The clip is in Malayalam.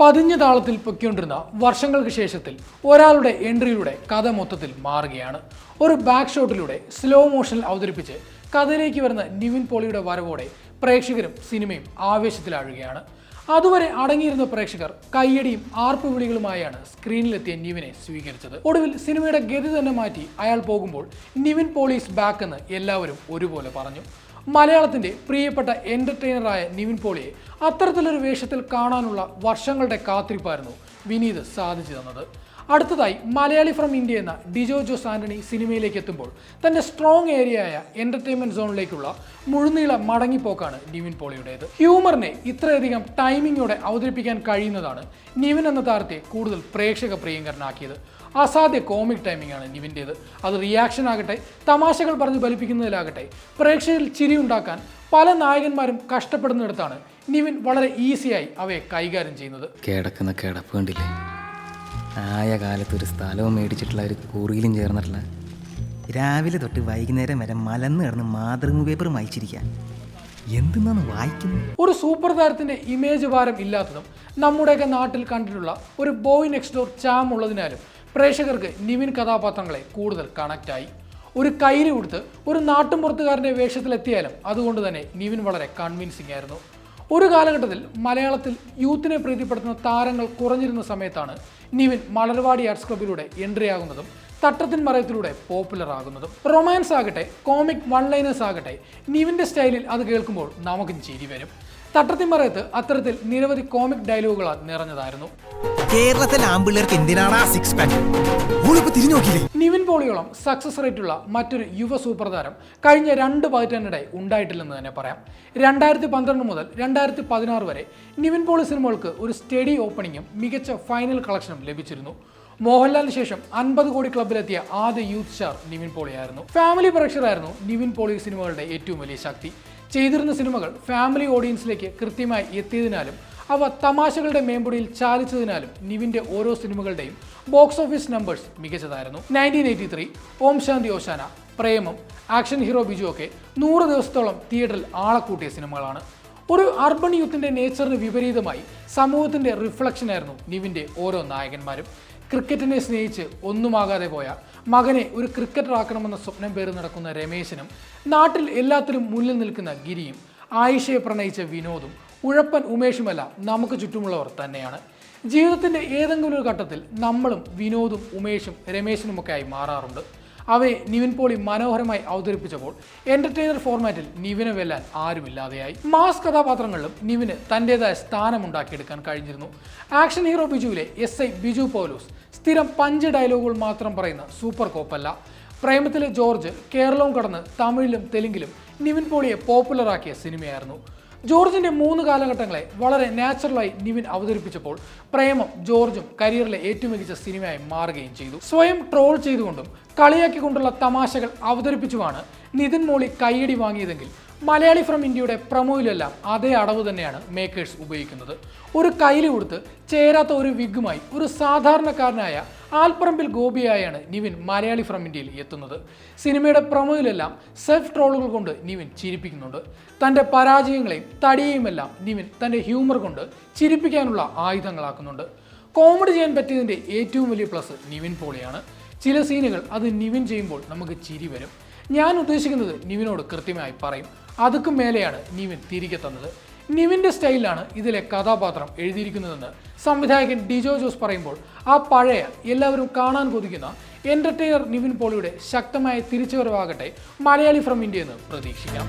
പതിഞ്ഞ താളത്തിൽ പൊക്കിക്കൊണ്ടിരുന്ന വർഷങ്ങൾക്ക് ശേഷത്തിൽ ഒരാളുടെ എൻട്രിയിലൂടെ കഥ മൊത്തത്തിൽ മാറുകയാണ്. ഒരു ബാക്ക് ഷോട്ടിലൂടെ സ്ലോ മോഷനിൽ അവതരിപ്പിച്ച് കഥയിലേക്ക് വരുന്ന നിവിൻ പോളിയുടെ വരവോടെ പ്രേക്ഷകരും സിനിമയും ആവേശത്തിലാഴുകയാണ്. അതുവരെ അടങ്ങിയിരുന്ന പ്രേക്ഷകർ കയ്യടിയും ആർപ്പുവിളികളുമായാണ് സ്ക്രീനിലെത്തിയ നിവിനെ സ്വീകരിച്ചത്. ഒടുവിൽ സിനിമയുടെ ഗതി തന്നെ മാറ്റി അയാൾ പോകുമ്പോൾ നിവിൻ പോളീസ് ബാക്ക് എന്ന് എല്ലാവരും ഒരുപോലെ പറഞ്ഞു. മലയാളത്തിന്റെ പ്രിയപ്പെട്ട എന്റർടൈനറായ നിവിൻ പോളിയെ അത്തരത്തിലൊരു വേഷത്തിൽ കാണാനുള്ള വർഷങ്ങളുടെ കാത്തിരിപ്പായിരുന്നു വിനീത് സാധിച്ചു തന്നത്. അടുത്തതായി മലയാളി ഫ്രം ഇന്ത്യ എന്ന ഡിജോ ജോസ് ആന്റണി സിനിമയിലേക്ക് എത്തുമ്പോൾ തന്റെ സ്ട്രോങ് ഏരിയയായ എന്റർടൈൻമെന്റ് സോണിലേക്കുള്ള മുഴുനീള മടങ്ങിപ്പോക്കാണ് നിവിൻ പോളിയുടേത്. ഹ്യൂമറിനെ ഇത്രയധികം ടൈമിങ്ങോടെ അവതരിപ്പിക്കാൻ കഴിയുന്നതാണ് നിവിൻ എന്ന താരത്തെ കൂടുതൽ പ്രേക്ഷക പ്രിയങ്കരനാക്കിയത്. അസാധ്യ കോമിക് ടൈമിംഗ് ആണ് നിവിന്റേത് അത് റിയാക്ഷൻ ആകട്ടെ തമാശകൾ പറഞ്ഞ് ഫലിപ്പിക്കുന്നതിലാകട്ടെ പ്രേക്ഷകരിൽ ചിരി ഉണ്ടാക്കാൻ പല നായകന്മാരും കഷ്ടപ്പെടുന്നിടത്താണ് നിവിൻ വളരെ ഈസിയായി അവയെ കൈകാര്യം ചെയ്യുന്നത്. കേടക്കുന്ന കേടപ്പ് കണ്ടില്ലേ? ആയ കാലത്ത് ഒരു സ്ഥലവും മേടിച്ചിട്ടുള്ള ഒരു കുറിയിലും ചേർന്നിട്ടുള്ള രാവിലെ തൊട്ട് വൈകുന്നേരം വരെ മലന്ന് കിടന്ന് മാതൃഭൂമി പേപ്പർ വായിച്ചിരിക്കുക എന്തെന്നാണ് വായിക്കുന്നത്? ഒരു സൂപ്പർ താരത്തിന്റെ ഇമേജ് ഭാരം ഇല്ലാത്തതും നമ്മുടെയൊക്കെ നാട്ടിൽ കണ്ടിട്ടുള്ള ഒരു ബോയ് നെക്സ്റ്റ് ഡോർ ചാം ഉള്ളതിനാലും പ്രേക്ഷകർക്ക് നിവിൻ കഥാപാത്രങ്ങളെ കൂടുതൽ കണക്റ്റായി ഒരു കൈരി കൊടുത്ത് ഒരു നാട്ടുംപുറത്തുകാരന്റെ വേഷത്തിലെത്തിയാലും അതുകൊണ്ട് തന്നെ നിവിൻ വളരെ കൺവിൻസിംഗ് ആയിരുന്നു. ഒരു കാലഘട്ടത്തിൽ മലയാളത്തിൽ യൂത്തിനെ പ്രീതിപ്പെടുത്തുന്ന താരങ്ങൾ കുറഞ്ഞിരുന്ന സമയത്താണ് നിവിൻ മലർവാടി ആർട്സ് ക്ലബിലൂടെ എൻട്രി ആകുന്നതും തട്ടത്തിൻ മറയത്തിലൂടെ പോപ്പുലർ ആകുന്നതും റൊമാൻസ് ആകട്ടെ കോമിക് വൺ ലൈനേഴ്സ് ആകട്ടെ നിവിന്റെ സ്റ്റൈലിൽ അത് കേൾക്കുമ്പോൾ നമുക്കും ചിരി വരും. തട്ടത്തിൻ മറയത്ത് അത്തരത്തിൽ നിരവധി കോമിക് ഡയലോഗുകളാൽ നിറഞ്ഞതായിരുന്നു. കേരളത്തിലെ ആമ്പിള്ളേർക്ക് എന്തിനാണ് ആ സിക്സ് പാക്ക് നിവിൻ പോളിയോളം സക്സസ് റേറ്റുള്ള മറ്റൊരു യുവ സൂപ്പർ താരം കഴിഞ്ഞ രണ്ട് പതിറ്റാണ്ടിടെ ഉണ്ടായിട്ടില്ലെന്ന് തന്നെ പറയാം. രണ്ടായിരത്തി പന്ത്രണ്ട് മുതൽ രണ്ടായിരത്തി പതിനാറ് വരെ നിവിൻ പോളി സിനിമകൾക്ക് ഒരു സ്റ്റഡി ഓപ്പണിങ്ങും മികച്ച ഫൈനൽ കളക്ഷനും ലഭിച്ചിരുന്നു. മോഹൻലാലിന് ശേഷം അൻപത് കോടി ക്ലബിലെത്തിയ ആദ്യ യൂത്ത് സ്റ്റാർ നിവിൻ പോളിയായിരുന്നു. ഫാമിലി പ്രേക്ഷകരായിരുന്നു നിവിൻ പോളി സിനിമകളുടെ ഏറ്റവും വലിയ ശക്തി. ചെയ്തിരുന്ന സിനിമകൾ ഫാമിലി ഓഡിയൻസിലേക്ക് കൃത്യമായി എത്തിയതിനാലും അവ തമാശകളുടെ മേമ്പുടിയിൽ ചാലിച്ചതിനാലും നിവിന്റെ ഓരോ സിനിമകളുടെയും ബോക്സ് ഓഫീസ് നമ്പേഴ്സ് മികച്ചതായിരുന്നു. Nineteen eighty three Om Shanti Oshana Premam action hero Biju ഒക്കെ നൂറ് ദിവസത്തോളം തിയേറ്ററിൽ ആളക്കൂട്ടിയ സിനിമകളാണ്. ഒരു അർബൺ യൂത്തിന്റെ നേച്ചറിന് വിപരീതമായി സമൂഹത്തിന്റെ റിഫ്ലക്ഷൻ ആയിരുന്നു നിവിന്റെ ഓരോ നായകന്മാരും. ക്രിക്കറ്റിനെ സ്നേഹിച്ച് ഒന്നുമാകാതെ പോയ മകനെ ഒരു ക്രിക്കറ്റർ ആക്കണമെന്ന സ്വപ്നം പേര് നടക്കുന്ന രമേശനും നാട്ടിൽ എല്ലാത്തിലും മുന്നിൽ നിൽക്കുന്ന ഗിരിയും ആയിഷയെ പ്രണയിച്ച വിനോദും ഉഴപ്പൻ ഉമേഷുമല്ല നമുക്ക് ചുറ്റുമുള്ളവർ തന്നെയാണ്. ജീവിതത്തിന്റെ ഏതെങ്കിലും ഒരു ഘട്ടത്തിൽ നമ്മളും വിനോദും ഉമേഷും രമേശനുമൊക്കെ ആയി മാറാറുണ്ട്. അവയെ നിവിൻ പോളി മനോഹരമായി അവതരിപ്പിച്ചപ്പോൾ എന്റർടൈനർ ഫോർമാറ്റിൽ നിവിനെ വെല്ലാൻ ആരുമില്ലാതെയായി. മാസ് കഥാപാത്രങ്ങളിലും നിവിന് തന്റെതായ സ്ഥാനമുണ്ടാക്കിയെടുക്കാൻ കഴിഞ്ഞിരുന്നു. ആക്ഷൻ ഹീറോ ബിജുവിലെ എസ് ഐ ബിജു പൗലോസ് സ്ഥിരം പഞ്ച് ഡയലോഗുകൾ മാത്രം പറയുന്ന സൂപ്പർ കോപ്പല്ല. പ്രേമത്തിലെ ജോർജ് കേരളവും കടന്ന് തമിഴിലും തെലുങ്കിലും നിവിൻ പോളിയെ പോപ്പുലറാക്കിയ സിനിമയായിരുന്നു. ജോർജിന്റെ മൂന്ന് കാലഘട്ടങ്ങളെ വളരെ നാച്ചുറലായി നിവിൻ അവതരിപ്പിച്ചപ്പോൾ പ്രേമം ജോർജും കരിയറിലെ ഏറ്റവും മികച്ച സിനിമയായി മാറുകയും ചെയ്തു. സ്വയം ട്രോൾ ചെയ്തുകൊണ്ടും കളിയാക്കിക്കൊണ്ടുള്ള തമാശകൾ അവതരിപ്പിച്ചുമാണ് നിതിൻ മോളി കൈയടി വാങ്ങിയതെങ്കിൽ മലയാളി ഫ്രം ഇന്ത്യയുടെ പ്രൊമോയിലെല്ലാം അതേ അടവ് തന്നെയാണ് മേക്കേഴ്സ് ഉപയോഗിക്കുന്നത്. ഒരു കയ്യിൽ കൊടുത്ത് ചേരാത്ത ഒരു വിഗുമായി ഒരു സാധാരണക്കാരനായ ആൽപ്പറമ്പിൽ ഗോപിയായാണ് നിവിൻ മലയാളി ഫ്രം ഇന്ത്യയിൽ എത്തുന്നത്. സിനിമയുടെ പ്രൊമോയിലെല്ലാം സെൽഫ് ട്രോളുകൾ കൊണ്ട് നിവിൻ ചിരിപ്പിക്കുന്നുണ്ട്. തന്റെ പരാജയങ്ങളെയും തടിയെയുമെല്ലാം നിവിൻ തന്റെ ഹ്യൂമർ കൊണ്ട് ചിരിപ്പിക്കാനുള്ള ആയുധങ്ങളാക്കുന്നുണ്ട്. കോമഡി ചെയ്യാൻ പറ്റിയതിന്റെ ഏറ്റവും വലിയ പ്ലസ് നിവിൻ പോളിയാണ്. ചില സീനുകൾ അത് നിവിൻ ചെയ്യുമ്പോൾ നമുക്ക് ചിരി വരും. ഞാൻ ഉദ്ദേശിക്കുന്നത് നിവിനോട് കൃത്യമായി പറയും. അതുക്കും മേലെയാണ് നിവിൻ തിരികെ തന്നത്. നിവിന്റെ സ്റ്റൈലിലാണ് ഇതിലെ കഥാപാത്രം എഴുതിയിരിക്കുന്നതെന്ന് സംവിധായകൻ ഡിജോ ജോസ് പറയുമ്പോൾ ആ പഴയ എല്ലാവരും കാണാൻ കൊതിക്കുന്ന എന്റർടൈനർ നിവിൻ പോളിയുടെ ശക്തമായ തിരിച്ചുവരവാകട്ടെ മലയാളി ഫ്രം ഇന്ത്യ എന്ന് പ്രതീക്ഷിക്കാം.